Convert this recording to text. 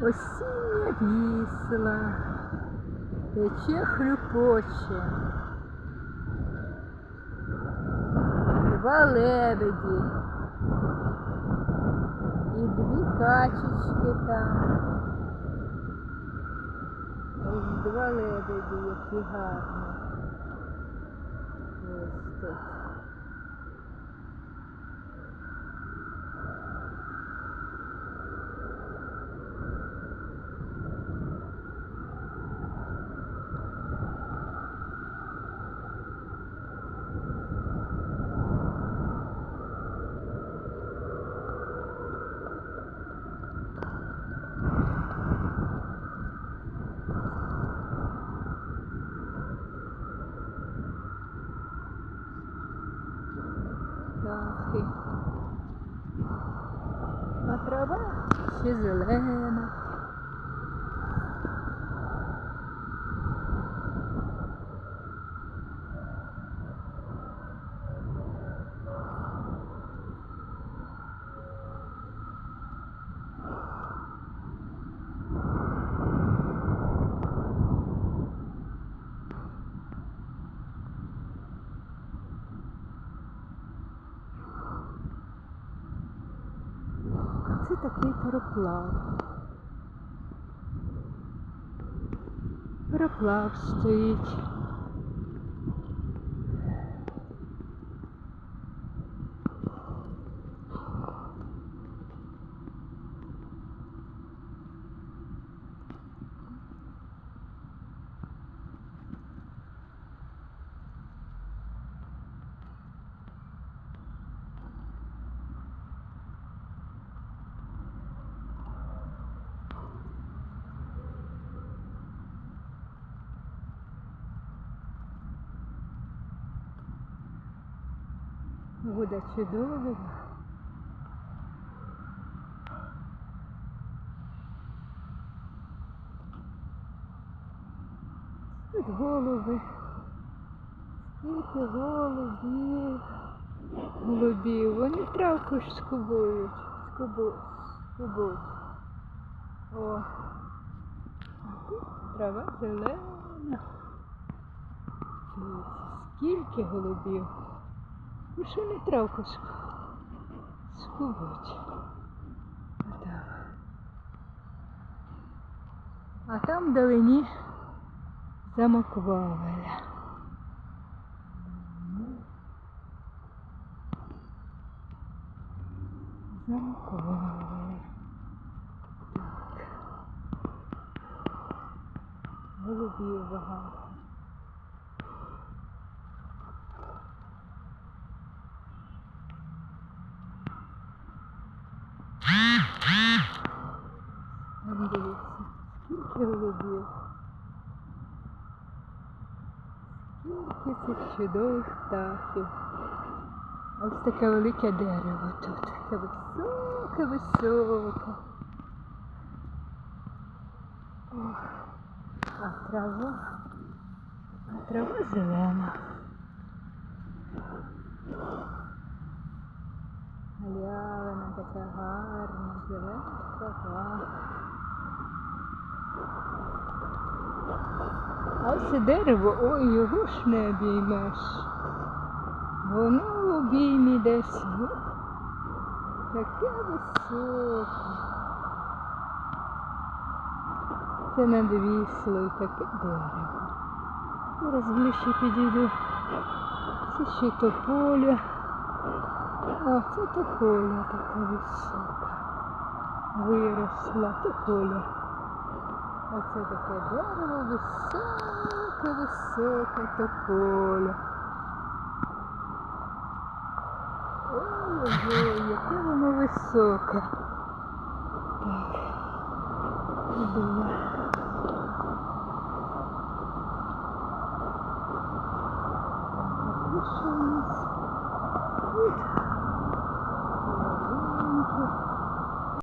Осіння вісла, тече хлюпоче. Два лебеді і дві качечки там. Ось два лебеді, які гарні. Ось тут. А трава такий пароплав. Пароплав стоїть. Вода чудова. Тут голуби. Скільки голубів. Голубів. Вони травку ж скубують. Скубу... Скубуть. О. Трава зелена. Скільки голубів. Що не травку ск- А там вдалині замок Вавеля. Замок Вавеля. Так. Голубів багато. Там дивіться, скільки голубів. Скільки цих чудових птахів. Ось таке велике дерево тут. Таке високе, високе. Ох, а трава, а трава зелена. Галявина така гарна, зелена. А ось дерево, ой, його ж не обіймеш. Воно в обіймі десь. ну, Таке високе. Це над віслою таке дерево. Зараз ближче підійду. Це ще тополя. А це тополя така висока. Виросла тополя. Você tá quebrando você, que você catacolha. Olha, joia, que uma moçoca. Puxa isso. Puxa.